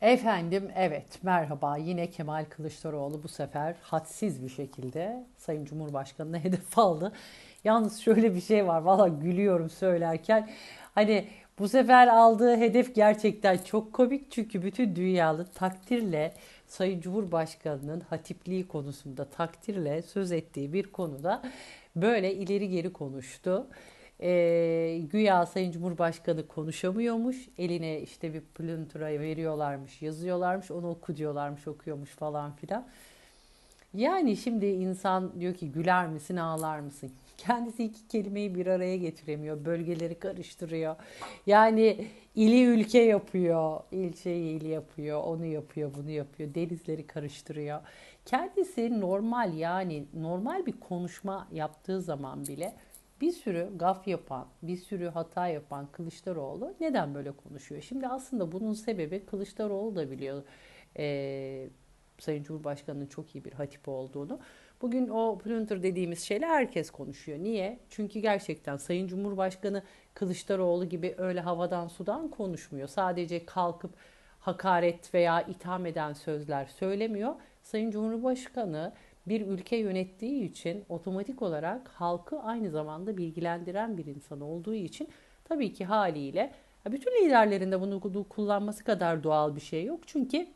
Efendim evet merhaba yine Kemal Kılıçdaroğlu bu sefer hadsiz bir şekilde Sayın Cumhurbaşkanı'na hedef aldı. Yalnız şöyle bir şey var valla gülüyorum söylerken hani bu sefer aldığı hedef gerçekten çok komik çünkü bütün dünyalı takdirle Sayın Cumhurbaşkanı'nın hatipliği konusunda takdirle söz ettiği bir konuda böyle ileri geri konuştu. E, güya Sayın Cumhurbaşkanı konuşamıyormuş. Eline işte bir plüntura veriyorlarmış, yazıyorlarmış. Onu oku diyorlarmış, okuyormuş falan filan. Yani şimdi insan diyor ki güler misin, ağlar mısın? Kendisi iki kelimeyi bir araya getiremiyor. Bölgeleri karıştırıyor. Yani ili ülke yapıyor. ilçeyi il yapıyor. Onu yapıyor, bunu yapıyor. Denizleri karıştırıyor. Kendisi normal yani normal bir konuşma yaptığı zaman bile bir sürü gaf yapan, bir sürü hata yapan Kılıçdaroğlu neden böyle konuşuyor? Şimdi aslında bunun sebebi Kılıçdaroğlu da biliyor e, Sayın Cumhurbaşkanı'nın çok iyi bir hatip olduğunu. Bugün o plunter dediğimiz şeyle herkes konuşuyor. Niye? Çünkü gerçekten Sayın Cumhurbaşkanı Kılıçdaroğlu gibi öyle havadan sudan konuşmuyor. Sadece kalkıp hakaret veya itham eden sözler söylemiyor. Sayın Cumhurbaşkanı bir ülke yönettiği için otomatik olarak halkı aynı zamanda bilgilendiren bir insan olduğu için tabii ki haliyle bütün liderlerin de bunu kullanması kadar doğal bir şey yok. Çünkü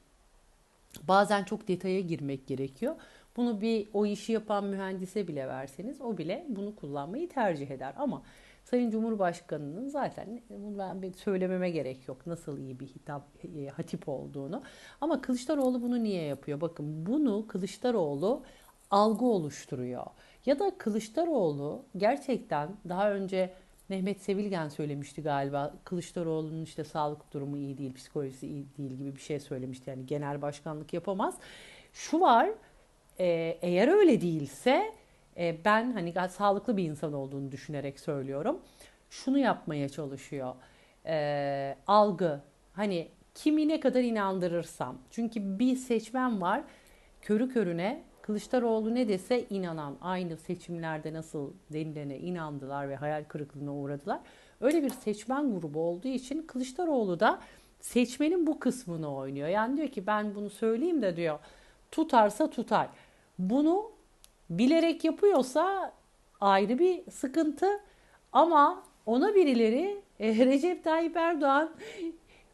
bazen çok detaya girmek gerekiyor. Bunu bir o işi yapan mühendise bile verseniz o bile bunu kullanmayı tercih eder. Ama Sayın Cumhurbaşkanı'nın zaten bunu ben söylememe gerek yok nasıl iyi bir hitap e, hatip olduğunu. Ama Kılıçdaroğlu bunu niye yapıyor? Bakın bunu Kılıçdaroğlu algı oluşturuyor. Ya da Kılıçdaroğlu gerçekten daha önce Mehmet Sevilgen söylemişti galiba. Kılıçdaroğlu'nun işte sağlık durumu iyi değil, psikolojisi iyi değil gibi bir şey söylemişti. Yani genel başkanlık yapamaz. Şu var, e, eğer öyle değilse e, ben hani sağlıklı bir insan olduğunu düşünerek söylüyorum. Şunu yapmaya çalışıyor. E, algı. Hani kimi ne kadar inandırırsam. Çünkü bir seçmen var körü körüne Kılıçdaroğlu ne dese inanan, aynı seçimlerde nasıl denilene inandılar ve hayal kırıklığına uğradılar. Öyle bir seçmen grubu olduğu için Kılıçdaroğlu da seçmenin bu kısmını oynuyor. Yani diyor ki ben bunu söyleyeyim de diyor tutarsa tutar. Bunu bilerek yapıyorsa ayrı bir sıkıntı ama ona birileri e, Recep Tayyip Erdoğan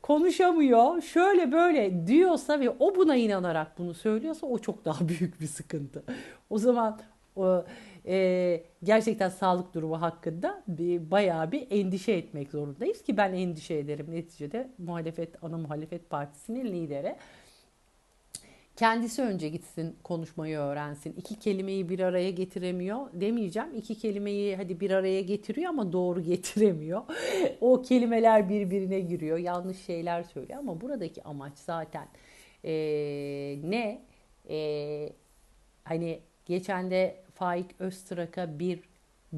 konuşamıyor, şöyle böyle diyorsa ve o buna inanarak bunu söylüyorsa o çok daha büyük bir sıkıntı. O zaman o, e, gerçekten sağlık durumu hakkında bir, bayağı bir endişe etmek zorundayız ki ben endişe ederim neticede muhalefet ana muhalefet partisinin lideri. Kendisi önce gitsin konuşmayı öğrensin. İki kelimeyi bir araya getiremiyor demeyeceğim. İki kelimeyi hadi bir araya getiriyor ama doğru getiremiyor. o kelimeler birbirine giriyor. Yanlış şeyler söylüyor ama buradaki amaç zaten e, ne? E, hani geçen de Faik Öztrak'a bir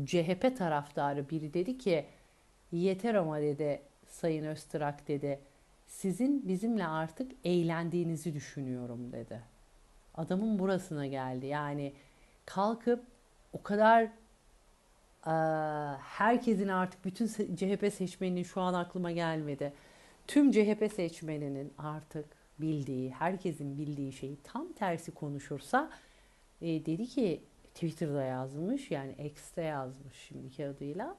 CHP taraftarı biri dedi ki yeter ama dedi Sayın Öztrak dedi sizin bizimle artık eğlendiğinizi düşünüyorum dedi. Adamın burasına geldi. Yani kalkıp o kadar e, herkesin artık bütün CHP seçmeninin şu an aklıma gelmedi. Tüm CHP seçmeninin artık bildiği, herkesin bildiği şeyi tam tersi konuşursa e, dedi ki Twitter'da yazmış yani X'te yazmış şimdiki adıyla.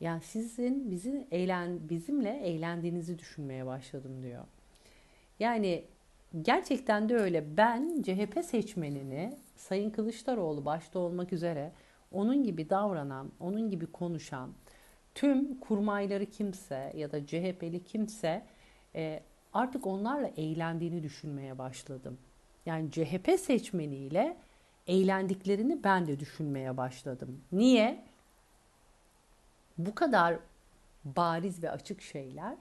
Yani sizin bizi eğlen bizimle eğlendiğinizi düşünmeye başladım diyor. Yani gerçekten de öyle. Ben CHP seçmenini Sayın Kılıçdaroğlu başta olmak üzere onun gibi davranan, onun gibi konuşan tüm kurmayları kimse ya da CHP'li kimse e, artık onlarla eğlendiğini düşünmeye başladım. Yani CHP seçmeniyle eğlendiklerini ben de düşünmeye başladım. Niye? Bu kadar bariz ve açık şeyler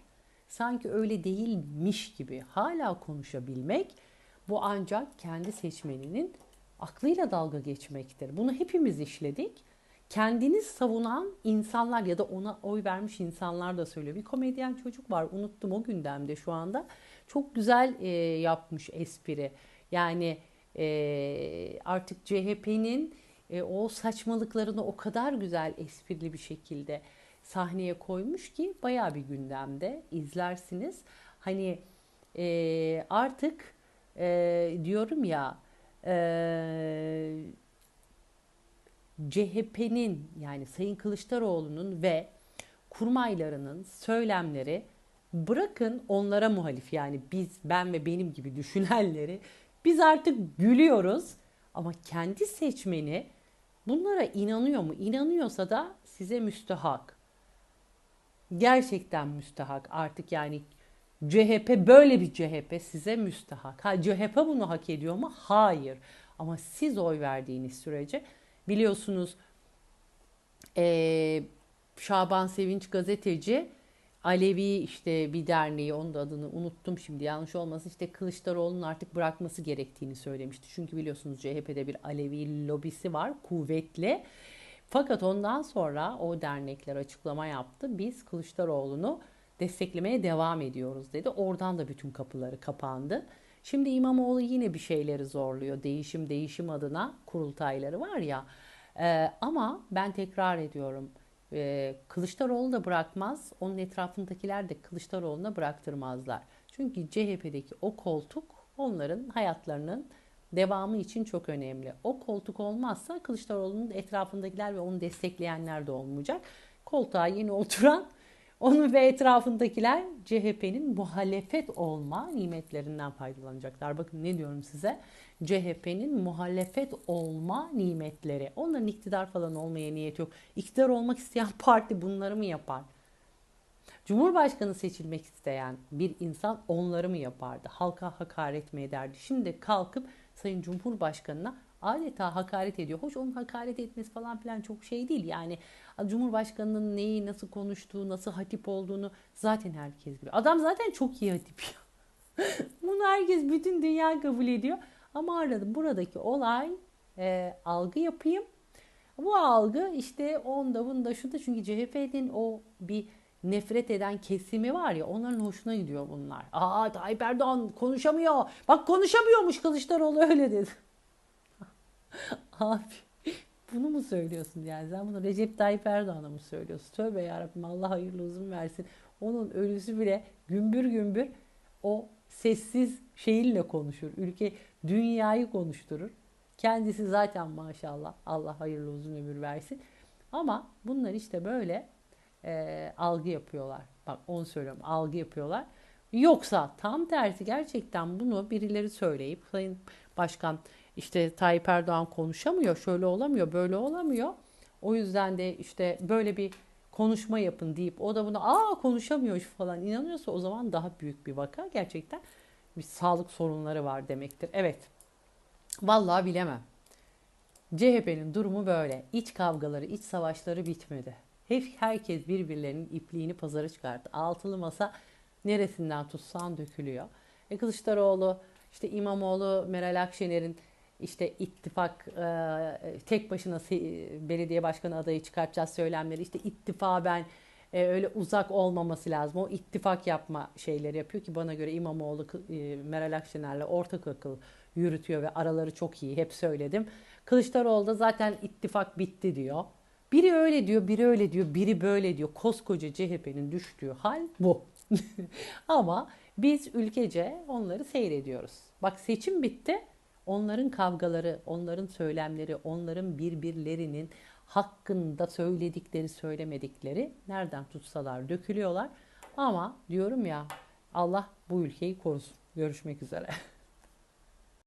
sanki öyle değilmiş gibi hala konuşabilmek bu ancak kendi seçmeninin aklıyla dalga geçmektir. Bunu hepimiz işledik. Kendiniz savunan insanlar ya da ona oy vermiş insanlar da söylüyor. Bir komedyen çocuk var unuttum o gündemde şu anda. Çok güzel e, yapmış espri. Yani e, artık CHP'nin e, o saçmalıklarını o kadar güzel esprili bir şekilde sahneye koymuş ki baya bir gündemde izlersiniz. Hani e, artık e, diyorum ya e, CHP'nin yani Sayın Kılıçdaroğlu'nun ve kurmaylarının söylemleri bırakın onlara muhalif yani biz ben ve benim gibi düşünenleri biz artık gülüyoruz ama kendi seçmeni bunlara inanıyor mu? İnanıyorsa da size müstehak. Gerçekten müstehak. Artık yani CHP böyle bir CHP size müstehak. Ha CHP bunu hak ediyor mu? Hayır. Ama siz oy verdiğiniz sürece biliyorsunuz ee, Şaban Sevinç gazeteci Alevi işte bir derneği onun da adını unuttum şimdi yanlış olmasın işte Kılıçdaroğlu'nun artık bırakması gerektiğini söylemişti. Çünkü biliyorsunuz CHP'de bir Alevi lobisi var kuvvetli. Fakat ondan sonra o dernekler açıklama yaptı. Biz Kılıçdaroğlu'nu desteklemeye devam ediyoruz dedi. Oradan da bütün kapıları kapandı. Şimdi İmamoğlu yine bir şeyleri zorluyor. Değişim değişim adına kurultayları var ya. Ee, ama ben tekrar ediyorum. Ee, Kılıçdaroğlu da bırakmaz. Onun etrafındakiler de Kılıçdaroğlu'na bıraktırmazlar. Çünkü CHP'deki o koltuk onların hayatlarının devamı için çok önemli. O koltuk olmazsa Kılıçdaroğlu'nun etrafındakiler ve onu destekleyenler de olmayacak. Koltuğa yeni oturan onun ve etrafındakiler CHP'nin muhalefet olma nimetlerinden faydalanacaklar. Bakın ne diyorum size? CHP'nin muhalefet olma nimetleri. Onların iktidar falan olmaya niyeti yok. İktidar olmak isteyen parti bunları mı yapar? Cumhurbaşkanı seçilmek isteyen bir insan onları mı yapardı? Halka hakaret mi ederdi? Şimdi kalkıp Sayın Cumhurbaşkanı'na adeta hakaret ediyor. Hoş onun hakaret etmesi falan filan çok şey değil. Yani Cumhurbaşkanının neyi, nasıl konuştuğu, nasıl hatip olduğunu zaten herkes biliyor. Adam zaten çok iyi hatip Bunu herkes, bütün dünya kabul ediyor. Ama arada buradaki olay e, algı yapayım. Bu algı işte onda bunda şunda çünkü CHP'nin o bir nefret eden kesimi var ya onların hoşuna gidiyor bunlar. Aa Tayyip Erdoğan konuşamıyor. Bak konuşamıyormuş Kılıçdaroğlu öyle dedi. Abi bunu mu söylüyorsun yani? Sen bunu Recep Tayyip Erdoğan'a mı söylüyorsun? Tövbe yarabbim Allah hayırlı uzun versin. Onun ölüsü bile gümbür gümbür o sessiz şehirle konuşur. Ülke dünyayı konuşturur. Kendisi zaten maşallah Allah hayırlı uzun ömür versin. Ama bunlar işte böyle e, algı yapıyorlar. Bak onu söylüyorum algı yapıyorlar. Yoksa tam tersi gerçekten bunu birileri söyleyip Sayın Başkan işte Tayyip Erdoğan konuşamıyor, şöyle olamıyor, böyle olamıyor. O yüzden de işte böyle bir konuşma yapın deyip o da buna aa konuşamıyor falan inanıyorsa o zaman daha büyük bir vaka gerçekten bir sağlık sorunları var demektir. Evet. Vallahi bilemem. CHP'nin durumu böyle. İç kavgaları, iç savaşları bitmedi. Hep herkes birbirlerinin ipliğini pazara çıkarttı. Altılı masa neresinden tutsan dökülüyor. E Kılıçdaroğlu, işte İmamoğlu, Meral Akşener'in işte ittifak e, tek başına belediye başkanı adayı çıkartacağız söylemleri işte ittifaben e, öyle uzak olmaması lazım. O ittifak yapma şeyleri yapıyor ki bana göre İmamoğlu e, Meral Akşener'le ortak akıl yürütüyor ve araları çok iyi. Hep söyledim. Kılıçdaroğlu da zaten ittifak bitti diyor. Biri öyle diyor, biri öyle diyor, biri böyle diyor. Koskoca CHP'nin düştüğü hal bu. Ama biz ülkece onları seyrediyoruz. Bak seçim bitti. Onların kavgaları, onların söylemleri, onların birbirlerinin hakkında söyledikleri, söylemedikleri nereden tutsalar dökülüyorlar. Ama diyorum ya Allah bu ülkeyi korusun. Görüşmek üzere.